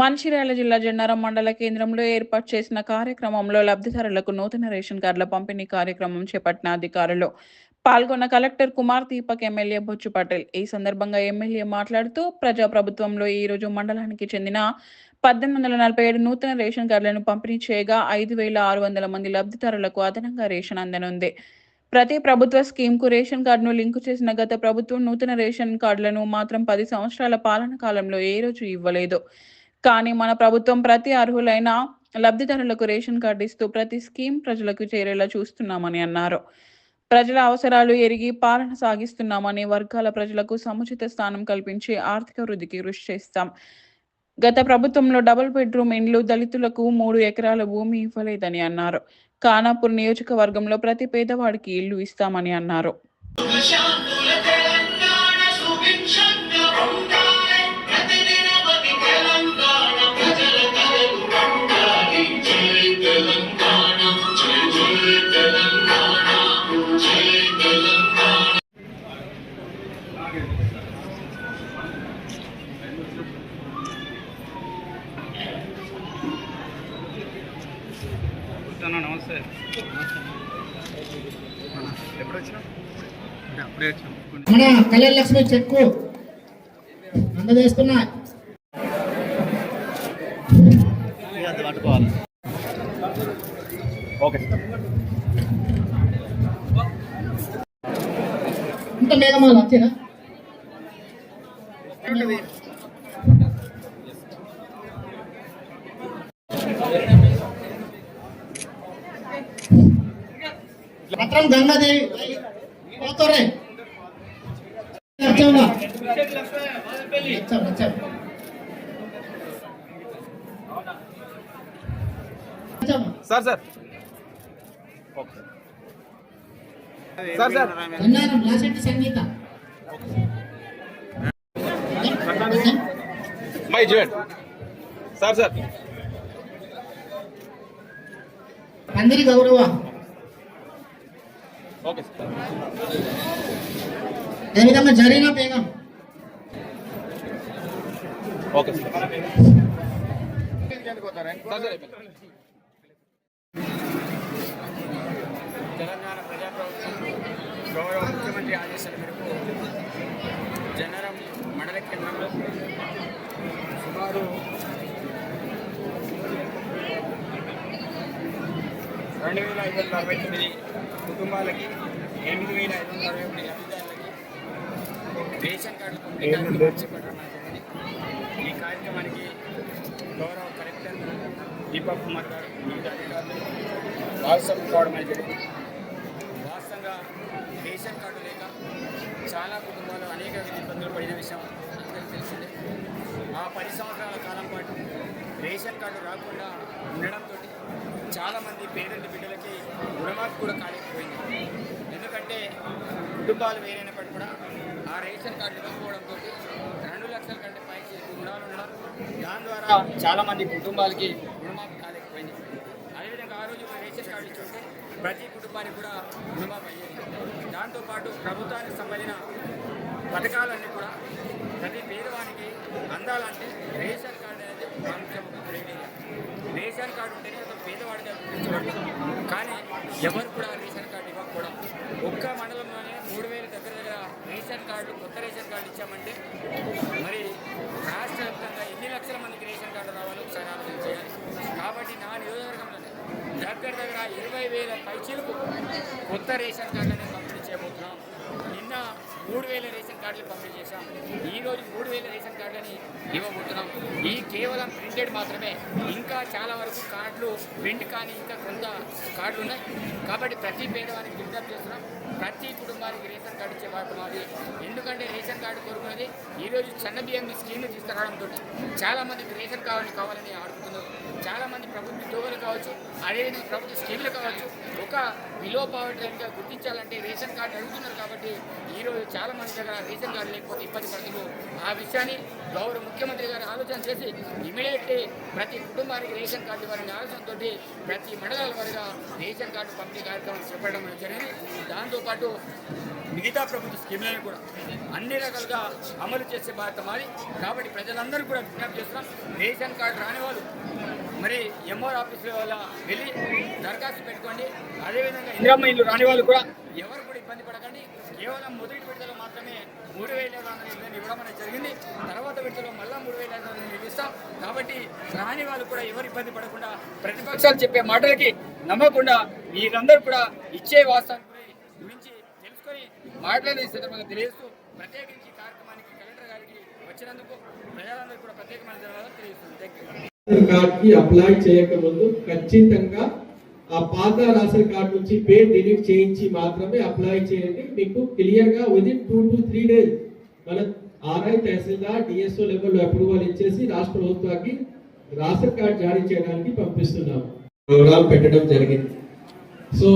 మంచిర్యాల జిల్లా జన్నారం మండల కేంద్రంలో ఏర్పాటు చేసిన కార్యక్రమంలో లబ్ధిదారులకు నూతన రేషన్ కార్డుల పంపిణీ కార్యక్రమం చేపట్టిన అధికారులు పాల్గొన్న కలెక్టర్ కుమార్ దీపక్ ఎమ్మెల్యే బొచ్చు పటేల్. ఈ సందర్భంగా ఎమ్మెల్యే మాట్లాడుతూ ప్రజాప్రభుత్వంలో ఈ రోజు మండలానికి చెందిన పద్దెనిమిది వందల నలభై ఏడు నూతన రేషన్ కార్డులను పంపిణీ చేయగా ఐదు వేల ఆరు వందల మంది లబ్ధిదారులకు అదనంగా రేషన్ అందనుంది. ప్రతి ప్రభుత్వ స్కీమ్కు రేషన్ కార్డును లింకు చేసిన గత ప్రభుత్వం నూతన రేషన్ కార్డులను మాత్రం పది సంవత్సరాల పాలన కాలంలో ఏ రోజు ఇవ్వలేదు. కానీ మన ప్రభుత్వం ప్రతి అర్హులైన లబ్ధిదారులకు రేషన్ కార్డు ఇస్తూ ప్రతి స్కీమ్ ప్రజలకు చేరేలా చూస్తున్నామని అన్నారు. ప్రజల అవసరాలు ఎరిగి పాలన సాగిస్తున్నామని వర్గాల ప్రజలకు సముచిత స్థానం కల్పించి ఆర్థిక వృద్ధికి కృషి చేస్తాం. గత ప్రభుత్వంలో డబుల్ బెడ్రూమ్ ఇండ్లు దళితులకు మూడు ఎకరాల భూమి ఇవ్వలేదని అన్నారు. ఖానాపూర్ నియోజకవర్గంలో ప్రతి పేదవాడికి ఇల్లు ఇస్తామని అన్నారు. నమస్తే. మన కళ్యాణ లక్ష్మి చెక్కు. అందజేస్తున్నా పట్టుకోవాలి. ఓకే. ఇంత మేఘమాల వచ్చేనా పత్రం గంగాదేవి పోతోరే. వచ్చావా? వచ్చాం వచ్చాం. Sir sir. Okay. Sir sir. Annaram Lasetti Sangeetha. My చూడండి సార్ సార్. అందరి గౌరవ. Okay sir. అదేవిధంగా Zareena Begum okay sir. Sir sir Telangana ప్రజాప్రభుత్వం గౌరవ ముఖ్యమంత్రి ఆదేశాల మేరకు జనరం మండల కేంద్రంలో సుమారు రెండు వేల ఐదు వందల అరవై తొమ్మిది కుటుంబాలకి ఎనిమిది వేల ఐదు వందల అరవై ఒకటి లబ్ధిదారులకి రేషన్ కార్డులు పంపిణీ చేపట్టడం ఈ కార్యక్రమానికి గౌరవ కలెక్టర్ దీపక్ కుమార్ గారు వివిధ అధికారులు భాగస్వామ్యం కావడం అనేది జరిగింది వాస్తవంగా రేషన్ కార్డు లేక చాలా కుటుంబాలు అనేక ఇబ్బందులు పడిన విషయం అందరికీ తెలిసిందే. ఆ పది సంవత్సరాల కాలం పాటు రేషన్ కార్డు రాకుండా ఉండడంతో చాలామంది పేరెంట్ బిడ్డలకి రుణమాఫీ కూడా కాలేకపోయింది. ఎందుకంటే కుటుంబాలు వేరైనప్పటికీ కూడా ఆ రేషన్ కార్డు ఇవ్వకపోవడంతో రెండు లక్షల కంటే పైకి రుణాలు ఉండడం దాని ద్వారా చాలామంది కుటుంబాలకి రుణమాఫీ కాలేకపోయింది. అదేవిధంగా ఆ రోజు రేషన్ కార్డు ఇచ్చుంటే ప్రతి కుటుంబానికి కూడా రుణమాఫీ అయ్యేది. దాంతోపాటు ప్రభుత్వానికి సంబంధించిన పథకాలన్నీ కూడా ప్రతి పేదవానికి అందాలంటే రేషన్ కార్డు అనేది ప్రాముఖ్యం క్రైటీరియా రేషన్ కార్డు ఉంటేనే అతను పేదవాడిగా గుర్తించబడుతుంది. కానీ ఎవరు కూడా రేషన్ కార్డు ఇవ్వకపోవడం. ఒక్క మండలంలోనే మూడు వేల దగ్గర దగ్గర రేషన్ కార్డు కొత్త రేషన్ కార్డు ఇచ్చామంటే మరి రాష్ట్ర వ్యాప్తంగా ఎన్ని లక్షల మందికి రేషన్ కార్డు రావాలో ఒకసారి ఆలోచన చేయాలి. కాబట్టి నా నియోజకవర్గంలోనే దగ్గర దగ్గర ఇరవై వేల పైచీలకు కొత్త రేషన్ కార్డు అనేది మూడు వేల రేషన్ కార్డులు పంపిణీ చేశాం. ఈ రోజు మూడు వేల రేషన్ కార్డులని ఇవ్వబోతున్నాం. ఈ కేవలం ప్రింటెడ్ మాత్రమే. ఇంకా చాలా వరకు కార్డులు ప్రింట్ కానీ ఇంకా కొంత కార్డులు ఉన్నాయి. కాబట్టి ప్రతి పేదవారికి విజ్ఞప్తి చేస్తున్నాం. ప్రతి కుటుంబానికి రేషన్ కార్డు ఇచ్చే వాటి మాది. ఎందుకంటే రేషన్ కార్డు కోరుకున్నది ఈరోజు చిన్న బియ్యం స్కీమ్ తీసుకురావడంతో చాలామందికి రేషన్ కావాలని కావాలని అడుగుతున్నారు చాలామంది ప్రభుత్వ ఉద్యోగులు కావచ్చు అదేవిధంగా ప్రభుత్వ స్కీములు కావచ్చు యొక్క బిలో పవర్టీ గుర్తించాలంటే రేషన్ కార్డు అడుగుతున్నారు కాబట్టి ఈరోజు చాలా మంది దగ్గర రేషన్ కార్డు లేకపోతే ఇబ్బంది పడుతున్నారు. ఆ విషయాన్ని గౌరవ ముఖ్యమంత్రి గారు ఆలోచన చేసి ఇమీడియట్లీ ప్రతి కుటుంబానికి రేషన్ కార్డు ఇవ్వాలనే ఆలోచనతో ప్రతి మండలాల వారిగా రేషన్ కార్డు పంపిణీ కార్యక్రమం చేపట్టడం జరిగింది. దాంతోపాటు మిగతా ప్రభుత్వ స్కీములను కూడా అన్ని రకాలుగా అమలు చేసే బాధ్యత మాది. కాబట్టి ప్రజలందరూ కూడా విజ్ఞప్తి చేస్తున్నాం. రేషన్ కార్డు రాని వాళ్ళు మరి ఎంఆర్ ఆఫీసుల వల్ల వెళ్ళి దరఖాస్తు పెట్టుకోండి. అదేవిధంగా ఇందిరమ్మ ఇల్లు రాని వాళ్ళు కూడా ఎవరు కూడా ఇబ్బంది పడకండి. కేవలం మొదటి విడతలో మాత్రమే మూడు వేల ఐదు వందల ఇళ్ళని ఇవ్వడం అనేది జరిగింది. తర్వాత విడతలో మళ్ళీ మూడు వేల ఐదు వందల ఇళ్ళు ఇస్తాం. కాబట్టి రాని వాళ్ళు కూడా ఎవరు ఇబ్బంది పడకుండా ప్రతిపక్షాలు చెప్పే మాటలకి నమ్మకుండా మీరందరూ కూడా ఇచ్చే వాస్తవం గురించి తెలుసుకొని మాట్లాడే సందర్భంగా తెలియజేస్తూ ప్రత్యేకించి కార్యక్రమానికి కలెక్టర్ గారికి వచ్చినందుకు ప్రజలందరూ కూడా ప్రత్యేకమైన ధన్యవాదాలు తెలియజేస్తుంది థ్యాంక్ యూ రేషన్ కార్డ్కి అప్లై చేయకముందు ఖచ్చితంగా ఆ పాత రేషన్ కార్డ్ నుంచి పే డిలీట్ చేయించి మాత్రమే అప్లై చేయండి. మీకు క్లియర్గా within two to three days మన ఆర్ఐ తహసీల్దార్ డిఎస్ఓ లెవెల్లో అప్రూవల్ ఇచ్చేసి రాష్ట్ర ప్రభుత్వానికి రేషన్ కార్డ్ జారీ చేయడానికి పంపిస్తున్నాము. ప్రోగ్రామ్ పెట్టడం జరిగింది. సో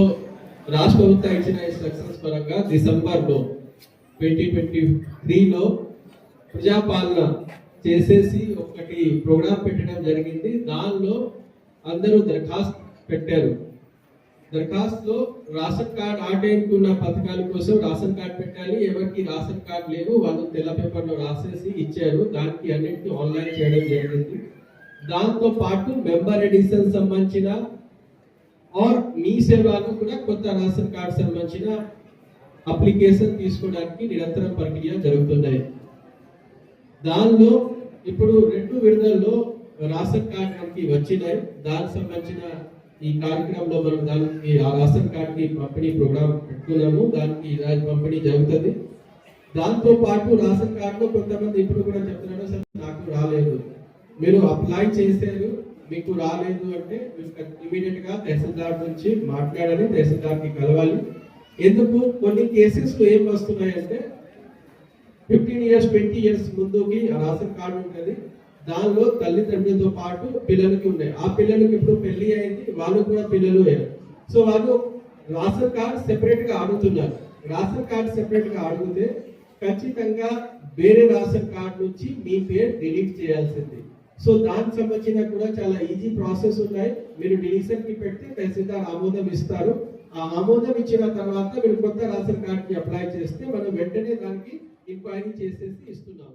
రాష్ట్ర ప్రభుత్వం ఇచ్చిన ఇన్స్ట్రక్షన్స్ పరంగా డిసెంబర్లో ట్వంటీ ట్వంటీ త్రీలో ప్రజాపాలన చేసేసి ఒకటి ప్రోగ్రామ్ పెట్టడం జరిగింది. దానిలో అందరూ దరఖాస్తు పెట్టారు. దరఖాస్తులో రేషన్ కార్డ్ ఆ టైంకి ఉన్న పథకాల కోసం రేషన్ కార్డ్ పెట్టాలి. ఎవరికి రేషన్ కార్డ్ లేవు వాళ్ళు తెల్ల పేపర్లో రాసేసి ఇచ్చారు. దానికి అన్నింటినీ ఆన్లైన్ చేయడం జరిగింది. దాంతో పాటు మెంబర్ ఎడిషన్ సంబంధించిన ఆర్ మీ సేవలకు కూడా కొత్త రేషన్ కార్డ్ సంబంధించిన అప్లికేషన్ తీసుకోవడానికి నిరంతరం ప్రక్రియ జరుగుతున్నాయి. దానిలో ఇప్పుడు రెండు విడుదలలో రాషన్ కార్డ్ మనకి వచ్చినాయి. దానికి సంబంధించిన ఈ కార్యక్రమంలో మనం దానికి ఆ రేషన్ కార్డ్కి పంపిణీ ప్రోగ్రామ్ పెట్టుకున్నాము. దానికి ఈరోజు పంపిణీ జరుగుతుంది. దాంతో పాటు రాషన్ కార్డులో కొంతమంది ఇప్పుడు కూడా చెప్తున్నారు సార్ నాకు రాలేదు. మీరు అప్లై చేశారు మీకు రాలేదు అంటే ఇమీడియట్గా తహసీల్దార్ నుంచి మాట్లాడాలి తహసీల్దార్కి కలవాలి. ఎందుకు? కొన్ని కేసెస్ ఏం వస్తున్నాయంటే ఫిఫ్టీన్ ఇయర్స్ ట్వంటీ ఇయర్స్ ముందుకి రాసిన కార్డు ఉంటుంది. దానిలో తల్లిదండ్రులతో పాటు పిల్లలకి ఉన్నాయి ఆ పిల్లలకి ఇప్పుడు పెళ్ళి అయింది వాళ్ళు కూడా పిల్లలు అయ్యారు. సో వాళ్ళు రాసన్ కార్డ్ సెపరేట్గా అడుగుతున్నారు. రేషన్ కార్డ్ సెపరేట్గా అడిగితే ఖచ్చితంగా వేరే రాషన్ కార్డ్ నుంచి మీ పేరు డిలీట్ చేయాల్సింది. సో దానికి సంబంధించిన కూడా చాలా ఈజీ ప్రాసెస్ ఉన్నాయి మీరు డిలీషన్కి పెడితే తహసీల్దార్ ఆమోదం ఇస్తారు. ఆ ఆమోదం ఇచ్చిన తర్వాత మీరు కొత్త రాషన్ కార్డ్కి అప్లై చేస్తే మనం వెంటనే దానికి ఇంక్వైరీ చేసేసి ఇస్తున్నాం